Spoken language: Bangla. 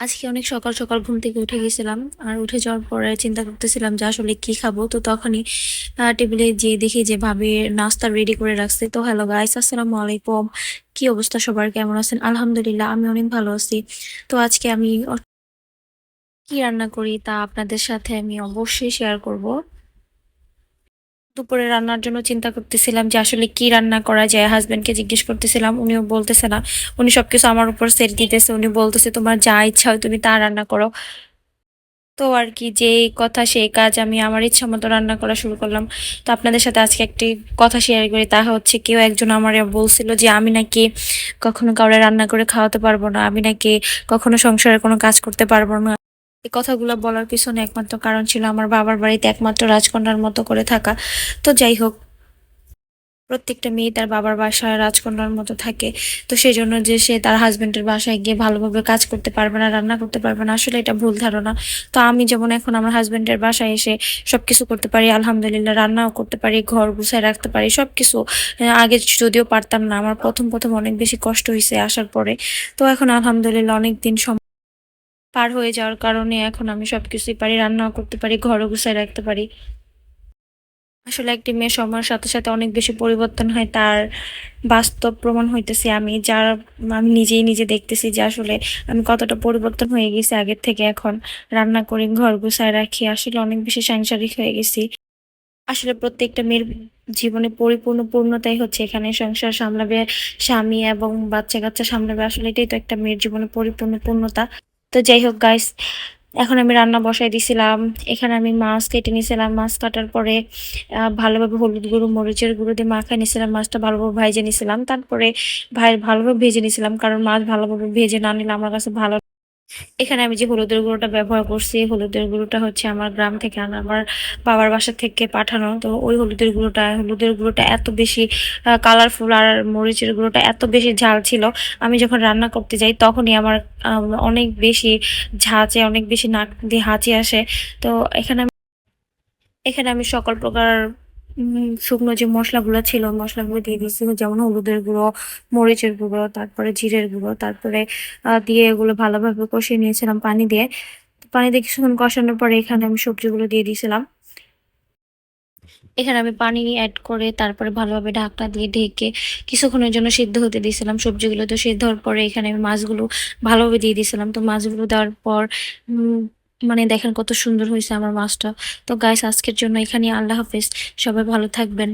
আজকে অনেক সকাল সকাল ঘুম থেকে উঠে গেছিলাম আর উঠে যাওয়ার পরে চিন্তা করতেছিলাম যে আসলে কি খাব? তো তখনই টেবিলে যেয়ে দেখি যে ভাবে নাস্তা রেডি করে রাখছে। তো হ্যালো গাইস আসসালামু আলাইকুম। কি অবস্থা সবার? কেমন আছেন? আলহামদুলিল্লাহ আমি অনেক ভালো আছি। তো আজকে আমি কি রান্না করি তা আপনাদের সাথে আমি অবশ্যই শেয়ার করব। দুপুরে রান্নার জন্য চিন্তা করতেছিলাম যে আসলে কি রান্না করা যায়। হাজব্যান্ডকে জিজ্ঞেস করতেছিলাম, উনিও বলতেছে না। উনি সবকিছু আমার উপর সেট দিতেছে, উনি বলতেছে, তোমার যা ইচ্ছা হয় তুমি তা রান্না করো। তো আর কি যে কথা সেই কাজ আমি আমার ইচ্ছা মতো রান্না করা শুরু করলাম। তো আপনাদের সাথে আজকে একটি কথা শেয়ার করি, তা হচ্ছে কেউ একজন আমার বলছিল যে, আমি নাকি কখনো কাউরে রান্না করে খাওয়াতে পারব না, আমি নাকি কখনো সংসারের কোনো কাজ করতে পারব না। এই কথাগুলো বলার পিছনে একমাত্র কারণ ছিল আমার বাবার বাড়িতে একমাত্র রাজকন্যার মতো করে থাকা। তো যাই হোক প্রত্যেকটা মেয়ে তার বাবার বাসায় রাজকন্যার মতো থাকে। তো সেই জন্য যে সে তার হাজবেন্ডের বাসায় গিয়ে ভালোভাবে কাজ করতে পারবে না রান্না করতে পারবে না আসলে এটা ভুল ধারণা। তো আমি যেমন এখন আমার হাজবেন্ডের বাসায় এসে সবকিছু করতে পারি আলহামদুলিল্লাহ রান্নাও করতে পারি ঘর গুছায় রাখতে পারি সবকিছু আহ, আগে যদিও পারতাম না আমার প্রথম প্রথম অনেক বেশি কষ্ট হয়েছে আসার পরে। তো এখন আলহামদুলিল্লাহ অনেক দিন পার হয়ে যাওয়ার কারণে এখন আমি সবকিছুই পারি, রান্নাও করতে পারি, ঘরও গুছায় রাখতে পারি। আসলে একটি মেয়ে সময়ের সাথে সাথে অনেক বেশি পরিবর্তন হয়, তার বাস্তব প্রমাণ হইতেছে আমি, যার আমি নিজেই নিজে দেখতেছি যে আসলে আমি কতটা পরিবর্তন হয়ে গেছি আগের থেকে এখন। রান্না করি, ঘর গুছায় রাখি, আসলে অনেক বেশি সাংসারিক হয়ে গেছি। আসলে প্রত্যেকটা মেয়ের জীবনে পরিপূর্ণ পূর্ণতাই হচ্ছে এখানে সংসার সামলাবে, স্বামী এবং বাচ্চা কাচ্চা সামলাবে, আসলে এটাই তো একটা মেয়ের জীবনে পরিপূর্ণ পূর্ণতা। তো যাই হোক গাইস এখন আমি রান্না বসাই দিছিলাম। এখানে আমি মাছ কেটে নিয়েছিলাম মাছ কাটার পরে ভালোভাবে হলুদ গুঁড়ো, মরিচের গুঁড়ো দিয়ে মাখাই নিয়েছিলাম মাছটা ভালোভাবে ভেজে নিয়েছিলাম তারপরে ভাই ভালোভাবে ভেজে নিয়েছিলাম কারণ মাছ ভালোভাবে ভেজে না নিলে আমার কাছে ভালো এখানে আমি যে হলুদের গুঁড়োটা ব্যবহার করছি, হলুদের গুঁড়োটা হচ্ছে আমার গ্রাম থেকে আনা, আমার বাবার বাসা থেকে পাঠানো। তো ওই হলুদের গুঁড়োটা হলুদের গুঁড়োটা এত বেশি কালারফুল আর মরিচের গুঁড়োটা এত বেশি ঝাল ছিল। আমি যখন রান্না করতে যাই তখনই আমার অনেক বেশি ঝাঁচে অনেক বেশি নাক দিয়ে হাঁচি আসে। তো এখানে আমি এখানে আমি সকল প্রকার শুকনো যে মশলাগুলো ছিল, মশলাগুলো দিয়ে দিয়েছি, যেমন হলুদের গুঁড়ো, মরিচের গুঁড়ো, তারপরে জিরের গুঁড়ো, তারপরে দিয়ে এগুলো ভালোভাবে কষিয়ে নিয়েছিলাম পানি দিয়ে। পানি দিয়ে কিছুক্ষণ কষানোর পরে এখানে আমি সবজিগুলো দিয়ে দিয়েছিলাম। এখানে আমি পানি অ্যাড করে তারপরে ভালোভাবে ঢাকনা দিয়ে ঢেকে কিছুক্ষণের জন্য সিদ্ধ হতে দিয়েছিলাম সবজিগুলো। তো সিদ্ধ হওয়ার পরে এখানে আমি মাছগুলো ভালোভাবে দিয়ে দিয়েছিলাম। তো মাছগুলো দেওয়ার পর মানে দেখেন কত সুন্দর হয়েছে আমার মাছটা। তো গাইস আজকের জন্য এখানে আল্লাহ হাফেজ। সবাই ভালো থাকবেন।